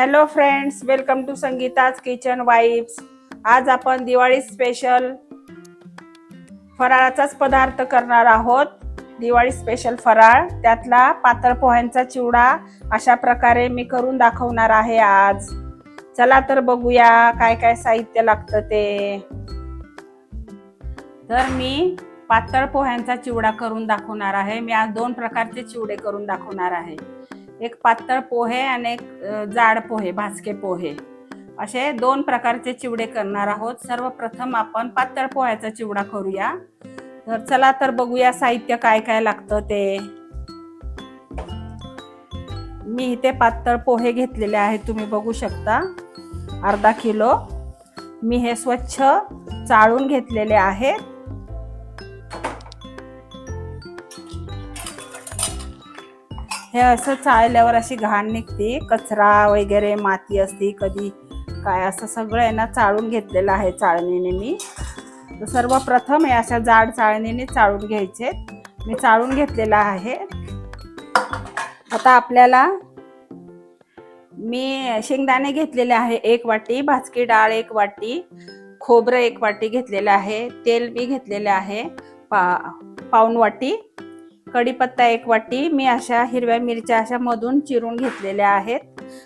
Hello friends welcome to Sangeeta's kitchen vibes आज आपण Diwali special फराळाचाच पदार्थ करणार आहोत. दिवाळी स्पेशल फराळ. त्यातला पातळ पोह्यांचा चिवडा अशा प्रकारे मी करून दाखवणार आहे आज. चला तर बघूया काय काय साहित्य लागतं ते. तर मी पातळ पोह्यांचा चिवडा करून दाखवणार आहे. मी आज दोन प्रकारचे चिवडे करून दाखवणार आहे. एक पातळ पोहे आणि एक जाड पोहे भाजके पोहे. असे दोन प्रकारचे चिवडे करणार आहोत. सर्वप्रथम आपण पातळ पोह्याचा चिवडा करूया. तर चला तर बघूया साहित्य काय काय लागतं ते. मी इथे पातळ पोहे घेतलेले आहेत तुम्ही बघू शकता. अर्धा किलो. मी हे स्वच्छ चाळून घेतलेले आहेत. हे असं चाळल्यावर अशी घाण निघते. कचरा वगैरे माती असते कधी काय असं सगळं आहे ना चाळून घेतलेलं आहे चाळणीने मी. तर सर्वप्रथम हे अशा जाड चाळणीने चाळून घ्यायचे. मी चाळून घेतलेलं आहे. आता आपल्याला मी शेंगदाणे घेतलेले आहे एक वाटी भाजकी डाळ एक वाटी खोबरं एक वाटी घेतलेलं आहे तेल मी घेतलेले आहे पा पाऊन वाटी. कढीपत्ता एक वाटी मी अशा हिरव्या मिरच्या अशा मधून चिरून घेतलेल्या आहेत.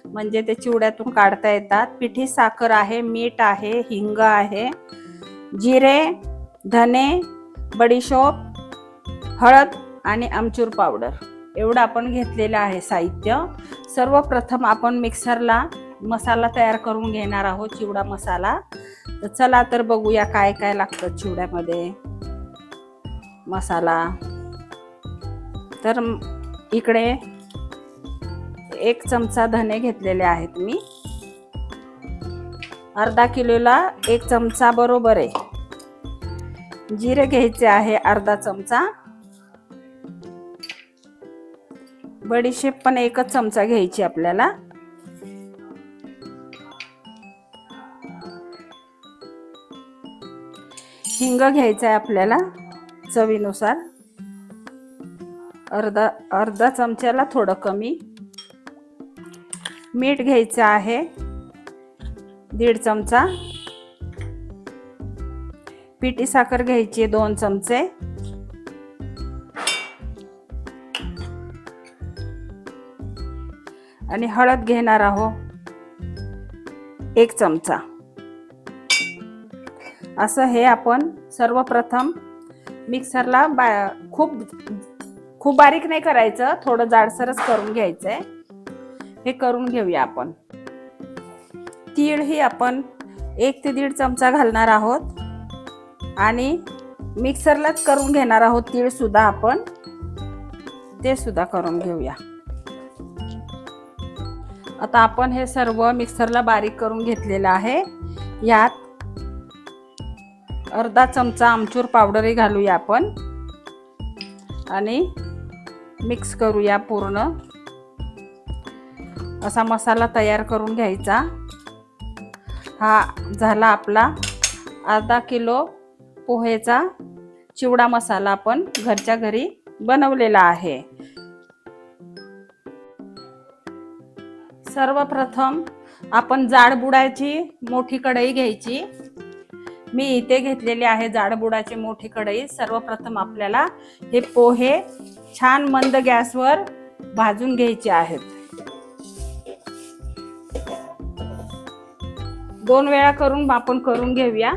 म्हणजे ते चिवड्यातून काढता येतात. पिठी साखर आहे मीठ आहे हिंग आहे जिरे धने बडीशोप हळद आणि आमचूर पावडर. एवढं आपण घेतलेलं आहे साहित्य. सर्वप्रथम आपण मिक्सरला मसाला तयार करून घेणार आहोत चिवडा मसाला. तर चला तर बघूया काय काय लागतं चिवड्यामध्ये. मसाला. तर इकडे एक चमचा धने घेतलेले आहेत मी. अर्धा किलोला एक चमचा बरोबर आहे. जिरे घ्यायचे आहे अर्धा चमचा. बडीशेप पण एकच चमचा घ्यायची आपल्याला. हिंग घ्यायचा आहे आपल्याला चवीनुसार. अर्धा अर्धा चमच्याला थोडं कमी. मीठ घ्यायचं आहे. दीड चमचा. पिठी साखर घ्यायची आहे दोन चमचे. आणि हळद घेणार आहोत एक चमचा. असं हे आपण सर्वप्रथम मिक्सरला बा खूप खूप बारीक नाही करायचं थोडं जाडसरच करून घ्यायचंय. हे करून घेऊया आपण. तीळ ही आपण एक ते दीड चमचा घालणार आहोत. आणि मिक्सरलाच करून घेणार आहोत तीळ सुद्धा आपण. ते सुद्धा करून घेऊया. आता आपण हे सर्व मिक्सरला बारीक करून घेतलेलं आहे. यात अर्धा चमचा आमचूर पावडरही घालूया आपण. आणि मिक्स करूया पूर्ण. असा मसाला तयार करून घ्यायचा. हा झाला आपला अर्धा किलो पोहेचा चिवडा मसाला आपण घरच्या घरी बनवलेला आहे. सर्वप्रथम आपण जाड बुडायची मोठी कढई घ्यायची. मी इथे घेतलेली आहे जाडबुडाचे मोठी कढई. सर्वप्रथम आपल्याला हे पोहे छान मंद गॅसवर भाजून घ्यायचे आहेत. दोन वेळा करून आपण करून घेऊया.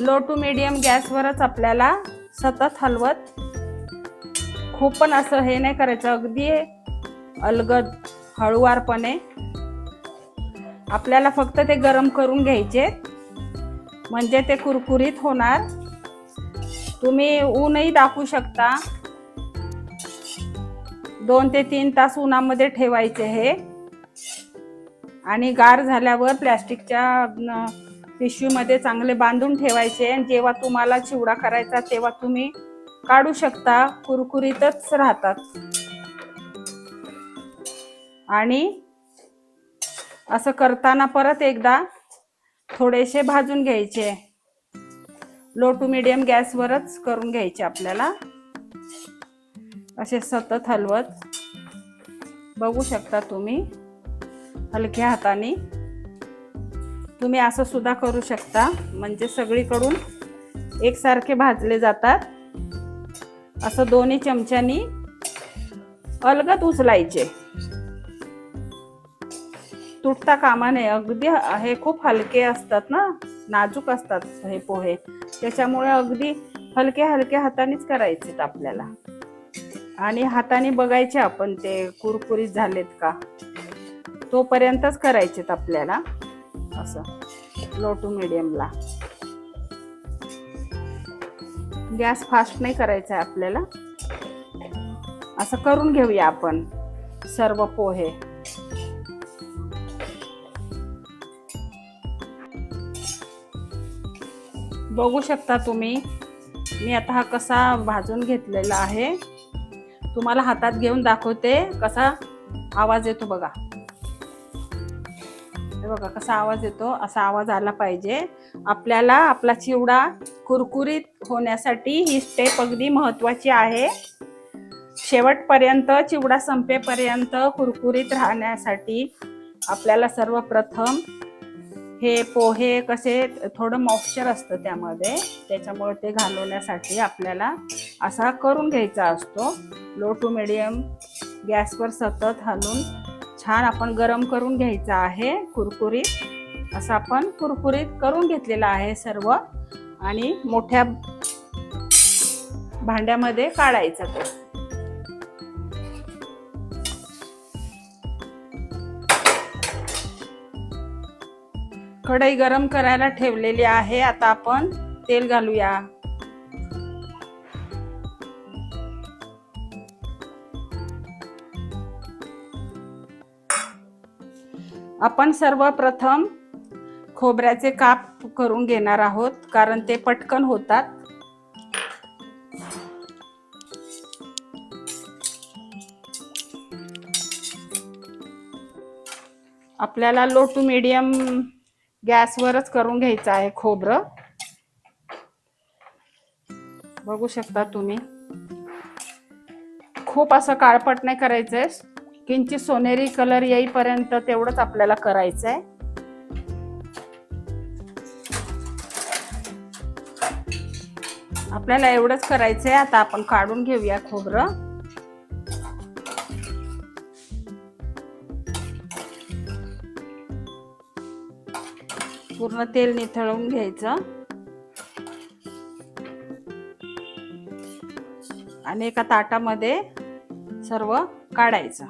लो टू मीडियम गॅसवरच आपल्याला सतत हलवत खूप पण असं हे नाही करायचं. अगदी अलगद हळुवारपणे आपल्याला फक्त ते गरम करून घ्यायचे. म्हणजे ते कुरकुरीत होणार. तुम्ही ऊनही दाखवू शकता. दोन ते तीन तास उन्हामध्ये ठेवायचे हे. आणि गार झाल्यावर प्लॅस्टिकच्या पिशवीमध्ये चांगले बांधून ठेवायचे. आणि जेव्हा तुम्हाला चिवडा करायचा तेव्हा तुम्ही काढू शकता. कुरकुरीतच राहतात. आणि असं करताना परत एकदा थोडेसे भाजून घ्यायचे. लो टू मिडियम गॅसवरच करून घ्यायचे आपल्याला. असे सतत हलवत. बघू शकता तुम्ही. हलक्या हाताने. तुम्ही असं सुद्धा करू शकता. म्हणजे सगळीकडून एकसारखे भाजले जातात. असं दोन्ही चमच्यानी अलगत उचलायचे. तुटता कामा नये अगदी हे खूप हलके असतात ना नाजूक असतात हे पोहे. त्याच्यामुळे अगदी हलक्या हलक्या हातानेच करायचेत आपल्याला. आणि हाताने बघायचे आपण ते कुरकुरीत झालेत का? तोपर्यंतच करायचेत आपल्याला असं लो टू मिडियमला गॅस फास्ट नाही करायचा आहे आपल्याला. असं करून घेऊया आपण सर्व पोहे. बघू शकता तुम्ही. मी आता हा कसा भाजून घेतलेला आहे. तुम्हाला हातात घेऊन दाखवते कसा आवाज येतो बघा. हे बघा कसा आवाज येतो. असा आवाज आला पाहिजे. आपल्याला आपला चिवडा कुरकुरीत होण्यासाठी ही स्टेप अगदी महत्वाची आहे. शेवटपर्यंत चिवडा संपेपर्यंत कुरकुरीत राहण्यासाठी आपल्याला सर्वप्रथम हे पोहे कसे थोडं मॉक्चर असतं त्यामध्ये. त्याच्यामुळे ते घालवण्यासाठी आपल्याला असा करून घ्यायचा असतो. लो टू मिडियम गॅसवर सतत हलून छान आपण गरम करून घ्यायचा आहे कुरकुरीत. असं आपण कुरकुरीत करून घेतलेला आहे सर्व. आणि मोठ्या भांड्यामध्ये काढायचा तो. कढई गरम करायला ठेवलेली आहे. आता आपण तेल घालूया. आपण सर्वप्रथम खोबऱ्याचे काप करून घेणार आहोत कारण ते पटकन होतात. आपल्याला लो टू मीडियम गॅसवरच करून घ्यायचं आहे खोबरं. बघू शकता तुम्ही. खूप असं काळपट नाही करायचंय. किंचित सोनेरी कलर येईपर्यंत तेवढंच आपल्याला करायचंय. आपल्याला एवढंच करायचंय. आता आपण काढून घेऊया खोबरं. पूर्ण तेल निथळून घ्यायचं. आणि एका ताटामध्ये सर्व काढायचं.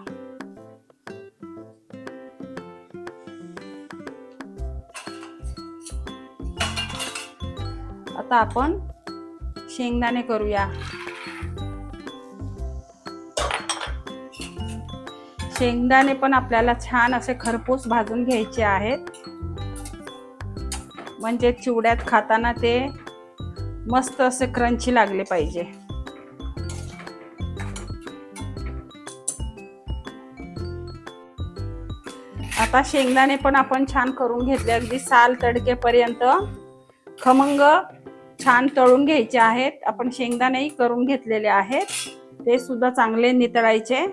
आता आपण शेंगदाणे करूया. शेंगदाणे पण आपल्याला छान असे खरपूस भाजून घ्यायचे आहेत. म्हणजे चिवड्यात खाताना ते मस्त असे क्रंची लागले पाहिजे. आता शेंगदाणे पण आपण छान करून घेतले. अगदी साल तडकेपर्यंत खमंग छान तळून घ्यायचे आहेत. आपण शेंगदाणेही करून घेतलेले आहेत. ते सुद्धा चांगले नितळायचे.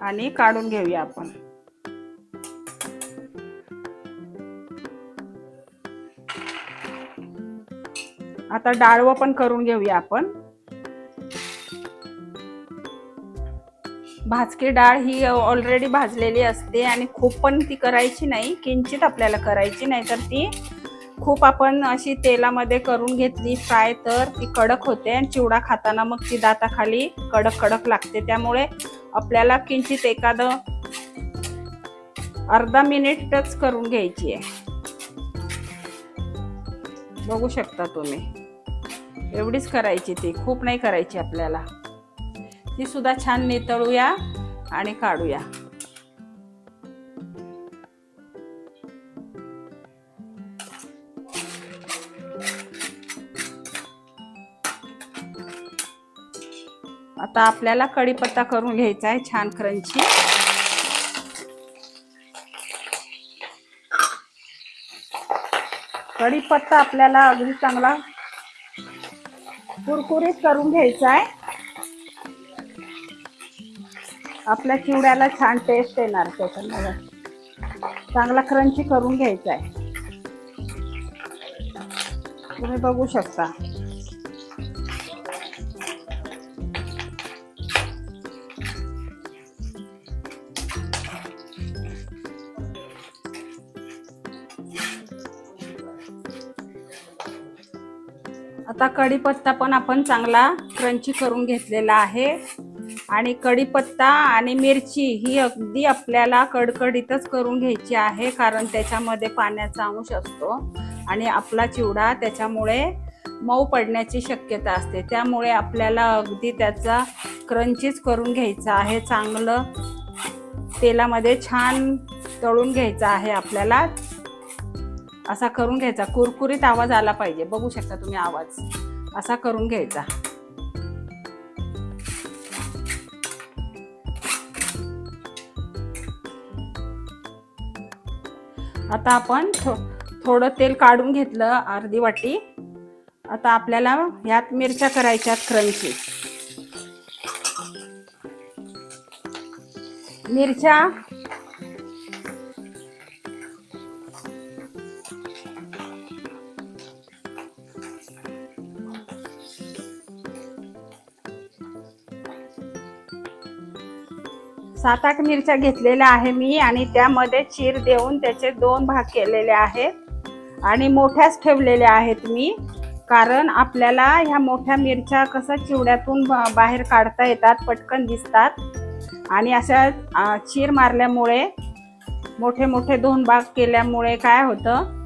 आणि काढून घेऊया आपण. आता डाळवं पण करून घेऊया आपण. भाजकी डाळ ही ऑलरेडी भाजलेली असते आणि खूप पण ती करायची नाही किंचित आपल्याला करायची नाही तर ती खूप आपण अशी तेलामध्ये करून घेतली फ्राय तर ती कडक होते आणि चिवडा खाताना मग ती दाताखाली कडक कडक लागते. त्यामुळे आपल्याला किंचित एखादं अर्धा मिनिटच करून घ्यायची आहे. बघू शकता तुम्ही. एवढीच करायची ती खूप नाही करायची आपल्याला. ती सुद्धा छान नितळूया आणि काढूया. आता आपल्याला कढीपत्ता करून घ्यायचा आहे छान क्रंची. कढीपत्ता आपल्याला अगदी चांगला कुरकुरीत करून घ्यायचा आहे आपल्या चिवड्याला छान टेस्ट येणार त्याच्यामुळे चांगला क्रंची करून घ्यायचा आहे तुम्ही बघू शकता. आता कढीपत्ता पण आपण चांगला क्रंची करून घेतलेला आहे. आणि कढीपत्ता आणि मिरची ही अगदी आपल्याला कडकडीतच करून घ्यायची आहे कारण त्याच्यामध्ये पाण्याचा अंश असतो आणि आपला चिवडा त्याच्यामुळे मऊ पडण्याची शक्यता असते. त्यामुळे आपल्याला अगदी त्याचा क्रंचीच करून घ्यायचा आहे चांगलं तेलामध्ये छान तळून घ्यायचं आहे आपल्याला. असा करून घ्यायचा. कुरकुरीत आवाज आला पाहिजे. बघू शकता तुम्ही आवाज. असा करून घ्यायचा. आता आपण थो थोडं तेल काढून घेतलं अर्धी वाटी. आता आपल्याला ह्यात मिरच्या करायच्या क्रंची. मिरच्या सात आठ मिरच्या घेतलेल्या आहे मी आणि त्यामध्ये चीर देऊन त्याचे दोन भाग केलेले आहेत. आणि मोठ्याच ठेवलेल्या आहेत मी. कारण आपल्याला ह्या मोठ्या मिरच्या कसं चिवड्यातून बा- बाहेर काढता येतात पटकन दिसतात. आणि अशा चीर मारल्यामुळे मोठे मोठे दोन भाग केल्यामुळे काय होतं?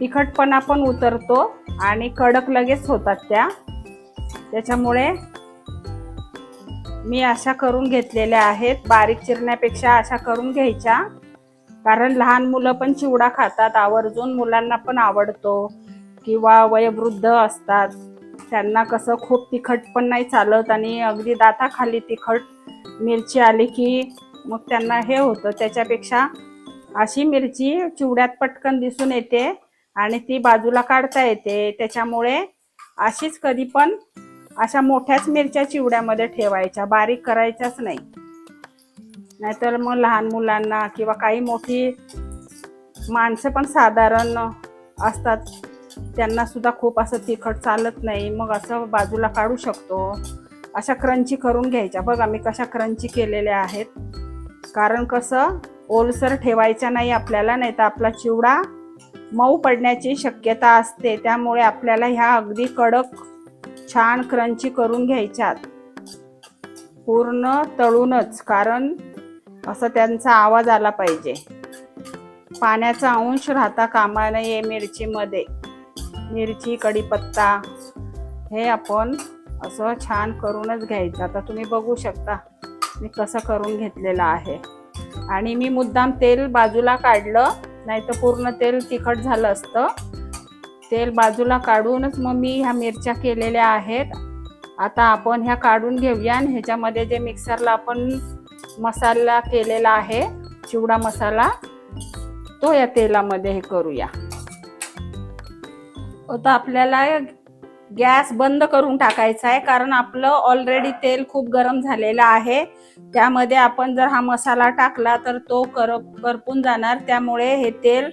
तिखटपणा पण उतरतो आणि कडक लगेच होतात त्या. त्याच्यामुळे मी अशा करून घेतलेल्या आहेत. बारीक चिरण्यापेक्षा अशा करून घ्यायच्या. कारण लहान मुलं पण चिवडा खातात. आवर्जून मुलांना पण आवडतो. किंवा वयोवृद्ध असतात. त्यांना कसं खूप तिखट पण नाही चालत आणि अगदी दाताखाली तिखट मिरची आली की मग त्यांना हे होतं. त्याच्यापेक्षा अशी मिरची चिवड्यात पटकन दिसून येते आणि ती बाजूला काढता येते. त्याच्यामुळे अशीच कधी पण अशा मोठ्याच मिरच्या चिवड्यामध्ये ठेवायच्या बारीक करायच्याच नाही. नाहीतर मग लहान मुलांना किंवा काही मोठी माणसं पण साधारण असतात त्यांना सुद्धा खूप असं तिखट चालत नाही मग असं बाजूला काढू शकतो. अशा क्रंची करून घ्यायच्या. बघा मी कशा क्रंची केलेल्या आहेत. कारण कसं ओलसर ठेवायच्या नाही आपल्याला नाही तर आपला चिवडा मऊ पडण्याची शक्यता असते. त्यामुळे आपल्याला ह्या अगदी कडक छान क्रंची करून घ्यायच्यात. पूर्ण तळूनच कारण असं त्यांचा आवाज आला पाहिजे. पाण्याचा अंश राहता कामा नये मिरचीमध्ये. मिरची कढीपत्ता हे आपण असं छान करूनच घ्यायचं. आता तुम्ही बघू शकता मी कसं करून घेतलेलं आहे. आणि मी मुद्दाम तेल बाजूला काढलं नाही तर पूर्ण तेल तिखट झालं असतं. तेल बाजूला काढूनच मग मी ह्या मिरच्या केलेल्या आहेत. आता आपण ह्या काढून घेऊया आणि ह्याच्यामध्ये जे मिक्सरला आपण मसाला केलेला आहे चिवडा मसाला तो या तेलामध्ये हे करूया. आता आपल्याला गॅस बंद करून टाकायचा आहे कारण आपलं ऑलरेडी तेल खूप गरम झालेलं आहे. त्यामध्ये आपण जर हा मसाला टाकला तर तो कर करपून जाणार. त्यामुळे हे तेल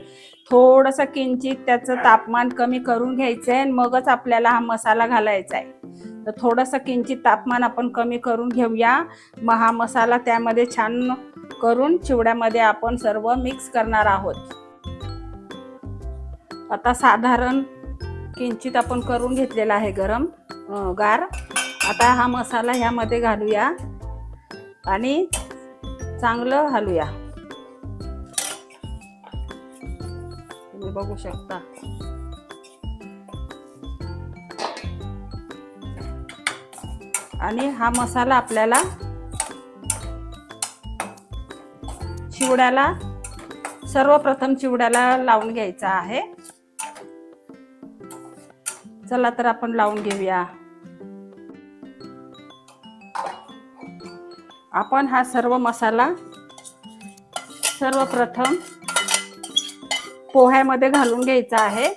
थोडंसं किंचित त्याचं तापमान कमी करून घ्यायचं आहे मगच आपल्याला हा मसाला घालायचा आहे तर थोडंसं किंचित तापमान आपण कमी करून घेऊया. मग हा मसाला त्यामध्ये छान करून चिवड्यामध्ये आपण सर्व मिक्स करणार आहोत. आता साधारण किंचित आपण करून घेतलेला आहे गरम गार. आता हा मसाला ह्यामध्ये घालूया आणि चांगलं हलूया. तुम्ही बघू शकता. आणि हा मसाला आपल्याला चिवड्याला सर्वप्रथम चिवड्याला लावून घ्यायचा आहे. चला तर आपण लावून घेऊया. आपण हा सर्व मसाला सर्वप्रथम पोह्यामध्ये घालून घ्यायचा आहे.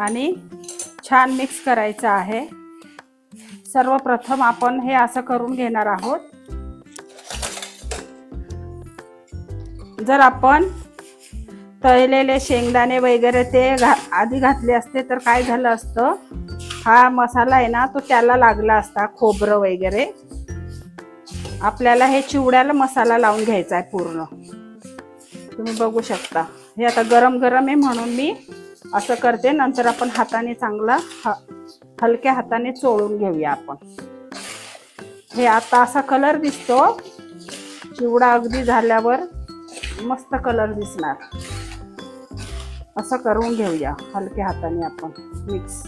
आणि छान मिक्स करायचं आहे. सर्वप्रथम आपण हे असं करून घेणार आहोत. जर आपण तळलेले शेंगदाणे वगैरे ते घा आधी घातले असते तर काय झालं असतं? हा मसाला आहे ना तो त्याला लागला असता खोबरं वगैरे. आपल्याला हे चिवड्याला मसाला लावून घ्यायचा आहे पूर्ण. तुम्ही बघू शकता. हे आता गरम गरम आहे म्हणून मी असं करते. नंतर आपण हाताने चांगला ह हलक्या हाताने चोळून घेऊया आपण. हे आता असा कलर दिसतो. चिवडा अगदी झाल्यावर मस्त कलर दिसणार. असं करून घेऊया हलक्या हाताने आपण. मिक्स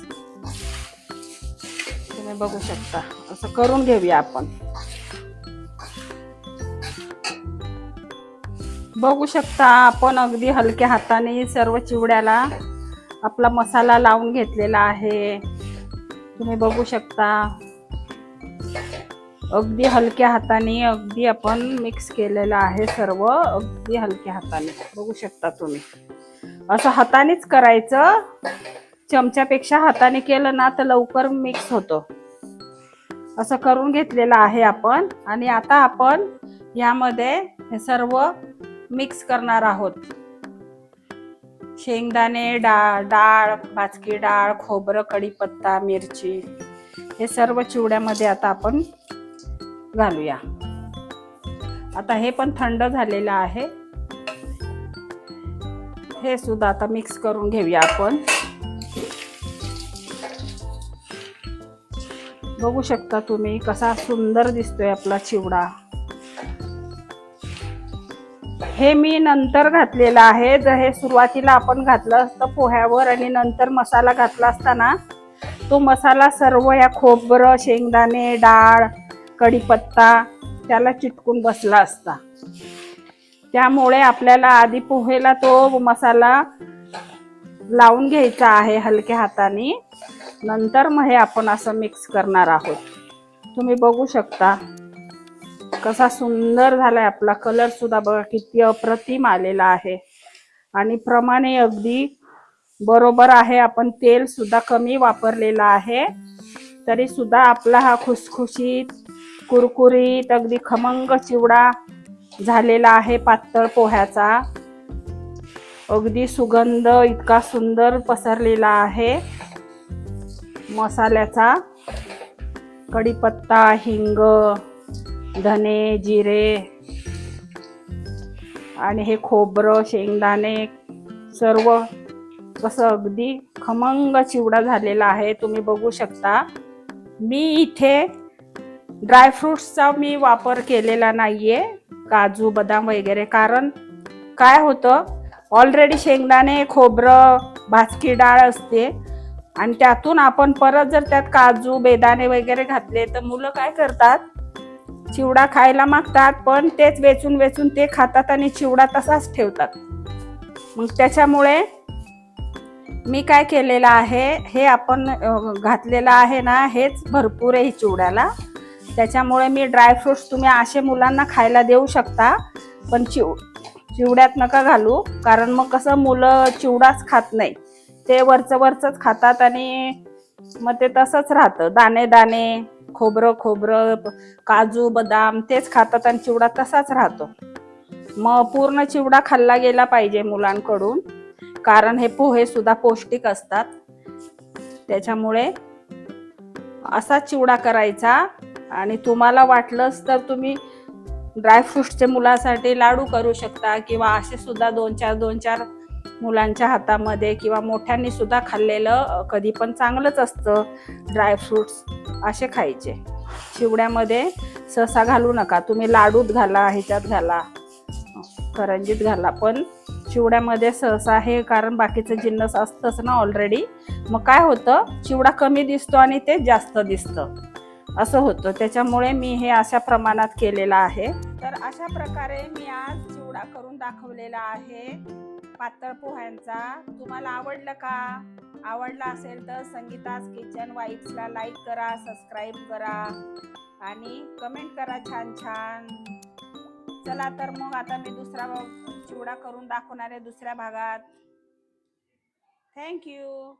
तुम्ही बघू शकता. असं करून घेऊया आपण. बघू शकता आपण अगदी हलक्या हाताने सर्व चिवड्याला आपला मसाला लावून घेतलेला आहे. तुम्ही बघू शकता. अगदी हलक्या हाताने अगदी आपण मिक्स केलेलं आहे सर्व. अगदी हलक्या हाताने. बघू शकता तुम्ही. असं हातानेच करायचं. चमच्यापेक्षा हाताने केलं ना तर लवकर मिक्स होतं. असं करून घेतलेलं आहे आपण. आणि आता आपण यामध्ये हे सर्व मिक्स करणार आहोत. शेंगदाणे डाळ डाळ भाजकी डाळ खोबरं कढीपत्ता मिरची हे सर्व चिवड्यामध्ये आता आपण घालूया. आता हे पण थंड झालेलं आहे. हे सुद्धा आता मिक्स करून घेऊया आपण. बघू शकता तुम्ही कसा सुंदर दिसतोय आपला चिवडा. हे मी नंतर घातलेलं आहे. जर हे सुरुवातीला आपण घातलं असतं पोह्यावर आणि नंतर मसाला घातला असताना तो मसाला सर्व या खोबरं शेंगदाणे डाळ कढीपत्ता त्याला चिटकून बसला असता. त्यामुळे आपल्याला आधी पोहेला तो मसाला लावून घ्यायचा आहे हलक्या हाताने. नंतर मग हे आपण असं मिक्स करणार आहोत. तुम्ही बघू शकता. कसा सुंदर झालाय आपला कलर सुद्धा बघा किती अप्रतिम आलेला आहे. आणि प्रमाणे अगदी बरोबर आहे आपण तेल सुद्धा कमी वापरलेलं आहे. तरी सुद्धा आपला हा खुसखुशीत कुरकुरीत अगदी खमंग चिवडा झालेला आहे पातळ पोह्याचा. अगदी सुगंध इतका सुंदर पसरलेला आहे. मसाल्याचा कढीपत्ता हिंग धने जिरे आणि हे खोबरं शेंगदाणे सर्व कसं अगदी खमंग चिवडा झालेला आहे. तुम्ही बघू शकता. मी इथे ड्रायफ्रुट्सचा मी वापर केलेला नाहीये काजू बदाम वगैरे. कारण काय होतं? ऑलरेडी शेंगदाणे खोबरं भाजकी डाळ असते. आणि त्यातून आपण परत जर त्यात काजू बेदाणे वगैरे घातले तर मुलं काय करतात? चिवडा खायला मागतात पण तेच वेचून वेचून ते खातात आणि चिवडा तसाच ठेवतात. मग त्याच्यामुळे मी काय केलेलं आहे हे आपण घातलेलं आहे ना हेच भरपूर आहे चिवड्याला. त्याच्यामुळे मी ड्रायफ्रुट्स तुम्ही असे मुलांना खायला देऊ शकता पण चिव चिवड्यात नका घालू कारण मग कसं मुलं चिवडाच खात नाही. ते वरचं वरचंच खातात आणि मग ते तसंच राहतं दाणे दाणे खोबरं खोबरं काजू बदाम तेच खातात आणि चिवडा तसाच राहतो. मग पूर्ण चिवडा खाल्ला गेला पाहिजे मुलांकडून. कारण हे पोहे सुद्धा पौष्टिक असतात. त्याच्यामुळे असा चिवडा करायचा. आणि तुम्हाला वाटलंच तर तुम्ही ड्रायफ्रुट्सचे मुलासाठी लाडू करू शकता किंवा असे सुद्धा दोन चार दोन चार मुलांच्या हातामध्ये किंवा मोठ्यांनी सुद्धा खाल्लेलं कधी पण चांगलंच असतं. ड्रायफ्रुट्स असे खायचे. चिवड्यामध्ये सहसा घालू नका. तुम्ही लाडूत घाला ह्याच्यात घाला करंजीत घाला. पण चिवड्यामध्ये सहसा हे कारण बाकीचं जिन्नस असतंच ना ऑलरेडी मग काय होतं? चिवडा कमी दिसतो आणि ते जास्त दिसतं. असं होतं. त्याच्यामुळे मी हे अशा प्रमाणात केलेलं आहे. तर अशा प्रकारे मी आज चिवडा करून दाखवलेला आहे. पातळ पोह्यांचा. तुम्हाला आवडलं का? आवडला असेल तर संगीताज किचन वाईब्सला लाईक करा सबस्क्राईब करा आणि कमेंट करा छान छान. चला तर मग आता मी दुसरा चिवडा करून दाखवणार आहे दुसऱ्या भागात. थँक्यू